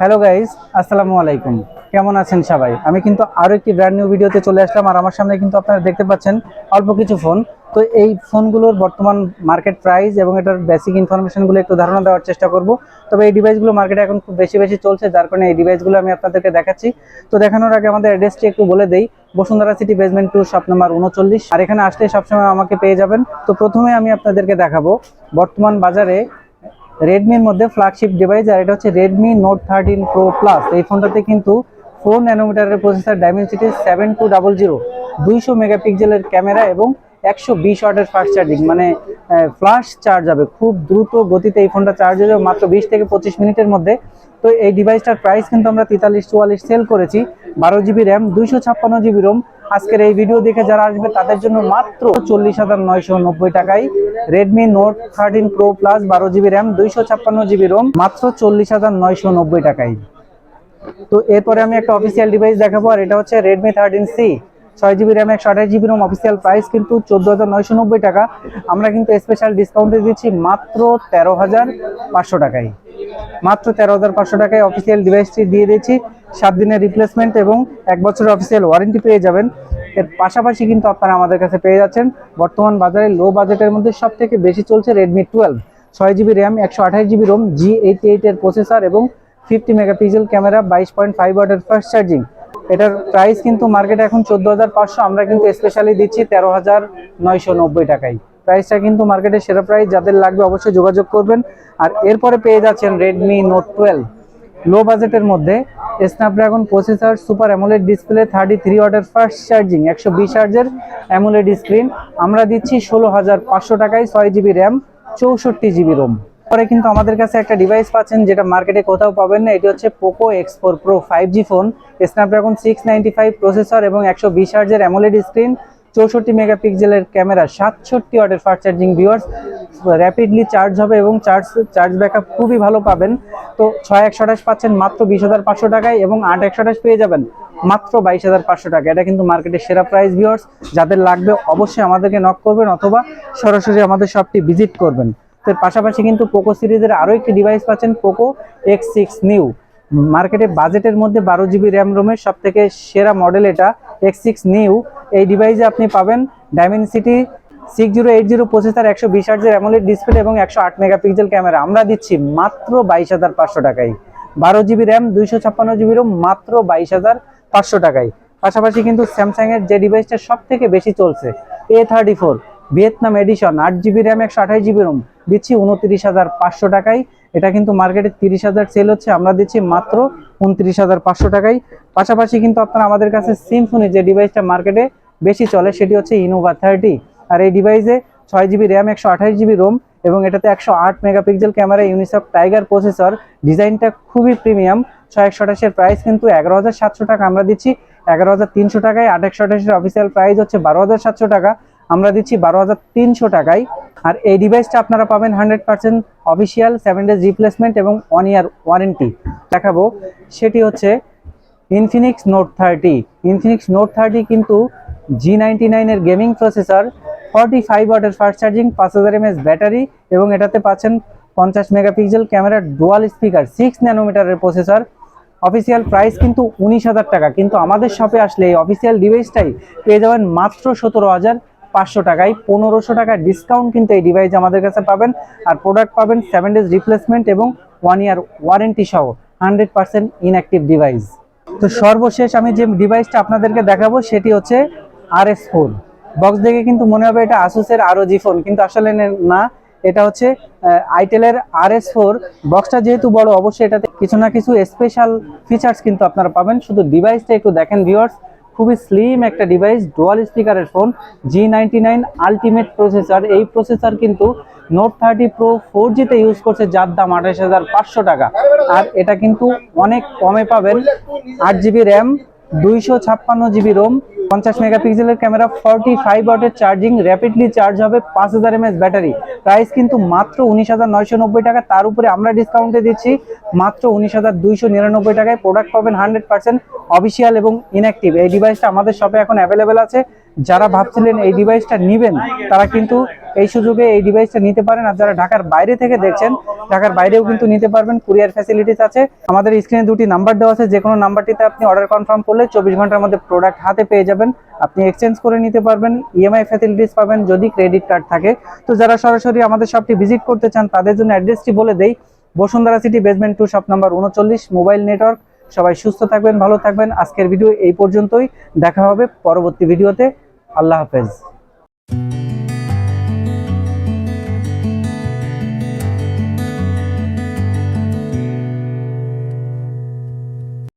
Hello guys আসসালামু আলাইকুম। কেমন আছেন সবাই? আমি কিন্তু আরও একটি ব্র্যান্ড নিউ ভিডিওতে চলে আসলাম, আর আমার সামনে কিন্তু আপনারা দেখতে পাচ্ছেন অল্প কিছু ফোন তো এই ফোনগুলোর বর্তমান মার্কেট প্রাইস এবং এটার বেসিক ইনফরমেশনগুলো একটু ধারণা দেওয়ার চেষ্টা করব। তবে এই ডিভাইসগুলো মার্কেটে এখন খুব বেশি বেশি চলছে, যার কারণে এই ডিভাইসগুলো আমি আপনাদেরকে দেখাচ্ছি। তো দেখানোর আগে আমাদের অ্যাড্রেসটি একটু বলে দেই। Bashundhara City basement two shop number উনচল্লিশ। আর এখানে আসলে সবসময় আমাকে পেয়ে যাবেন। তো প্রথমে আমি আপনাদেরকে দেখাবো বর্তমান বাজারে রেডমির মধ্যে ফ্ল্যাগশিপ ডিভাইস আর এটা হচ্ছে Redmi Note thirteen Pro Plus এই ফোনটাতে কিন্তু four ন্যানোমিটারের processor Dimensity seven two double zero দুইশো মেগাপিক্সেলের ক্যামেরা এবং একশো বিশ ওয়াটের ফাস্ট চার্জিং মানে ফ্লাশ চার্জ হবে, খুব দ্রুত গতিতে এই ফোনটা চার্জ হয়ে যাবে মাত্র বিশ থেকে পঁচিশ মিনিটের মধ্যে। তো এই ডিভাইসটার প্রাইস কিন্তু আমরা তেতাল্লিশ, চুয়াল্লিশ সেল করেছি, বারো জিবি র্যাম দুইশো ছাপ্পান্ন জিবি রোম আজকের এই ভিডিও দেখে যারা আসবে, তাদের জন্য মাত্র চল্লিশ হাজার নয়শো নব্বই টাকায় Redmi Note thirteen Pro Plus বারো জিবি র্যাম দুইশো ছাপ্পান্ন জিবি রোম মাত্র চল্লিশ হাজার নয়শো নব্বই টাকায়। তো এরপরে আমি একটা অফিসিয়াল ডিভাইস দেখাবো, আর এটা হচ্ছে রেডমি থার্টিন সি ছয় জিবি র্যাম একশো আঠাশ জিবি রোম অফিসিয়াল প্রাইস কিন্তু চোদ্দ হাজার নয়শো নব্বই টাকা। আমরা কিন্তু স্পেশাল ডিসকাউন্টে দিচ্ছি মাত্র তেরো হাজার পাঁচশো টাকায়। মাত্র তেরো হাজার পাঁচশো টাকায় অফিসিয়াল ডিভাইসটি দিয়ে দিয়েছি সাত দিনের রিপ্লেসমেন্ট এবং এক বছরের অফিসিয়াল ওয়ারেন্টি পেয়ে যাবেন। এর পাশাপাশি কিন্তু আপনারা আমাদের কাছে পেয়ে যাচ্ছেন বর্তমান বাজারে লো বাজেটের মধ্যে সব থেকে বেশি চলছে রেডমি টুয়েলভ ছয় জিবি র্যাম একশো আঠাশ জিবি রোম জি এইটি এইটের প্রসেসর এবং ফিফটি মেগাপিক্সেল ক্যামেরা বাইশ পয়েন্ট ফাইভ ওয়াটের ফাস্ট চার্জিং এটার প্রাইস কিন্তু মার্কেটে এখন চোদ্দ হাজার পাঁচশো, আমরা কিন্তু স্পেশালি দিচ্ছি তেরো হাজার নয়শো নব্বই টাকায়। প্রাইসটা কিন্তু মার্কেটে সেরা প্রাইস যাদের লাগবে অবশ্যই যোগাযোগ করবেন। আর এরপরে পেয়ে যাচ্ছেন রেডমি নোট টুয়েলভ লো বাজেটের মধ্যে Snapdragon processor super AMOLED display thirty three ওয়াটের ফার্স্ট চার্জিং একশো বিশ চার্জের অ্যামোলেড স্ক্রিন আমরা দিচ্ছি ষোলো হাজার পাঁচশো টাকায় ছয় জিবি র্যাম চৌষট্টি জিবি রোম পরে কিন্তু আমাদের কাছে একটা ডিভাইস পাচ্ছেন যেটা মার্কেটে কোথাও পাবেন না, এটি হচ্ছে Poco X four Pro five G phone Snapdragon six ninety five processor এবং একশো বিশ হার্জের অ্যামোলেড স্ক্রিন চৌষট্টি মেগাপিক্সেলের ক্যামেরা সাতষট্টি ওয়াটের fast charging viewers rapidly charge হবে এবং চার্জ চার্জ ব্যাকআপ খুবই ভালো পাবেন। তো ছয় একশো আঠাশ পাচ্ছেন মাত্র বিশ হাজার পাঁচশো টাকায় এবং আট একশো আঠাশ পেয়ে যাবেন মাত্র বাইশ হাজার পাঁচশো টাকা এটা কিন্তু মার্কেটের সেরা প্রাইস ভিউয়ার্স যাদের লাগবে অবশ্যই আমাদেরকে নক করবেন অথবা সরাসরি আমাদের শপটি ভিজিট করবেন। এর পাশাপাশি কিন্তু পোকো সিরিজের আরও একটি ডিভাইস পাচ্ছেন পোকো এক্স সিক্স নিউ মার্কেটে বাজেটের মধ্যে বারো জিবি র্যাম রোমের সব থেকে সেরা মডেল এটা এক্স সিক্স নিউ এই ডিভাইসে আপনি পাবেন Dimensity six zero eight zero processor একশো বিশ হার্জের অ্যামোলেড ডিসপ্লে এবং একশো আট মেগাপিক্সেল ক্যামেরা আমরা দিচ্ছি মাত্র বাইশ হাজার পাঁচশো টাকায়। বারো জিবি র্যাম দুইশো ছাপ্পান্ন জিবি রোম মাত্র বাইশ হাজার পাঁচশো টাকায়। পাশাপাশি কিন্তু স্যামসাং এর যে ডিভাইসটা সব থেকে বেশি চলছে A thirty four Vietnam edition আট জিবি র্যাম একশো আঠাশ জিবি রোম দিচ্ছি উনত্রিশ হাজার পাঁচশো টাকায়। এটা কিন্তু মার্কেটে তিরিশ হাজার সেল হচ্ছে, আমরা দিচ্ছি মাত্র উনত্রিশ হাজার পাঁচশো টাকায়। পাশাপাশি কিন্তু আপনারা আমাদের কাছে সিমফোনি যে ডিভাইসটা মার্কেটে বেশি চলে, সেটি হচ্ছে ইনোভা থার্টি আর এই ডিভাইসে ছয় জিবি র্যাম একশো আঠাশ জিবি রোম এবং এটাতে একশো আট megapixel camera Unisoc Tiger processor ডিজাইনটা খুবই প্রিমিয়াম ছয় একশো আঠাশের প্রাইস কিন্তু এগারো হাজার সাতশো টাকা আমরা দিচ্ছি। এগারো হাজার তিনশো টাকায়, আট একশো আঠাশের অফিসিয়াল প্রাইস হচ্ছে বারো হাজার সাতশো টাকা। আমরা দিচ্ছি বারো হাজার তিনশো টাকায়। আর এই ডিভাইসটা আপনারা পাবেন hundred percent official seven days replacement এবং ওয়ান ইয়ার ওয়ারেন্টি দেখাবো, সেটি হচ্ছে Infinix Note thirty Infinix Note thirty কিন্তু জি নাইনটি নাইনের গেমিং প্রসেসর ফর্টি ফাইভ ওয়াটের ফাস্ট চার্জিং পাঁচ হাজার এমএস ব্যাটারি এবং এটাতে পাচ্ছেন পঞ্চাশ মেগাপিক্সেল ক্যামেরার ডুয়াল স্পিকার সিক্স ন্যানোমিটারের প্রসেসর অফিসিয়াল প্রাইস কিন্তু উনিশ হাজার টাকা। কিন্তু আমাদের শপে আসলে এই অফিসিয়াল ডিভাইসটাই পেয়ে যাবেন মাত্র সতেরো হাজার পাঁচশো টাকায় পনেরোশো টাকা ডিসকাউন্ট কিন্তু এই ডিভাইস আমাদের কাছে পাবেন। আর প্রোডাক্ট পাবেন সেভেন ডেজ রিপ্লেসমেন্ট এবং ওয়ান ইয়ার ওয়ারেন্টি সহ হান্ড্রেড পার্সেন্ট ইনঅ্যাক্টিভ ডিভাইস তো সর্বশেষ আমি যে ডিভাইসটা আপনাদেরকে দেখাবো, সেটি হচ্ছে আর এস ফোর বক্স দেখে কিন্তু মনে হবে এটা আসুসের আরও জি ফোন কিন্তু আসলে না এটা হচ্ছে আইটেলের আর এস ফোর বক্সটা যেহেতু বড়, অবশ্যই এটাতে কিছু না কিছু স্পেশাল ফিচার্স কিন্তু আপনারা পাবেন। শুধু ডিভাইসটা একটু দেখেন ভিউয়ার্স খুবই স্লিম একটা ডিভাইস ডুয়াল স্পিকারের phone G ninety nine ultimate processor এই প্রসেসর কিন্তু নোট থার্টি প্রো ফোর জিতে ইউজ করছে, যার দাম আঠাশ হাজার পাঁচশো টাকা। আর এটা কিন্তু অনেক কমে পাবেন। আট জিবি র্যাম দুইশো ছাপ্পান্ন জিবি রোম পঞ্চাশ মেগাপিক্সেলের ক্যামেরা ফর্টি ফাইভ ওয়াটের চার্জিং র্যাপিডলি চার্জ হবে পাঁচ হাজার এমএস ব্যাটারি প্রাইস কিন্তু মাত্র উনিশ হাজার নয়শো নব্বই টাকা। তার উপরে আমরা ডিসকাউন্টে দিচ্ছি, মাত্র উনিশ হাজার দুইশো নিরানব্বই টাকায়। প্রোডাক্ট পাবেন হান্ড্রেড পার্সেন্ট অফিসিয়াল এবং ইনঅ্যাক্টিভ এই ডিভাইসটা আমাদের শপে এখন অ্যাভেলেবেল আছে। যারা ভাবছিলেন এই ডিভাইসটা নেবেন, তারা কিন্তু এই সুযোগে এই ডিভাইসটা নিতে পারেন। আর যারা ঢাকার বাইরে থেকে দেখছেন, ঢাকার বাইরেও কিন্তু নিতে পারবেন। কুরিয়ার ফ্যাসিলিটিস আছে। আমাদের স্ক্রিনে দুটি নাম্বার দেওয়া আছে। যে কোনো নাম্বারটিতে আপনি অর্ডার কনফার্ম করলে চব্বিশ ঘণ্টার মধ্যে প্রোডাক্ট হাতে পেয়ে যাবেন। আপনি এক্সচেঞ্জ করে নিতে পারবেন। ইএমআই ফ্যাসিলিটিস পাবেন, যদি ক্রেডিট কার্ড থাকে। তো যারা সরাসরি আমাদের শপটি ভিজিট করতে চান, তাদের জন্য অ্যাড্রেসটি বলে দেই। Bashundhara City basement two shop number উনচল্লিশ মোবাইল নেটওয়ার্ক সবাই সুস্থ থাকবেন, ভালো থাকবেন। আজকের ভিডিও এই পর্যন্তই। দেখা হবে পরবর্তী ভিডিওতে। আল্লাহ হাফেজ।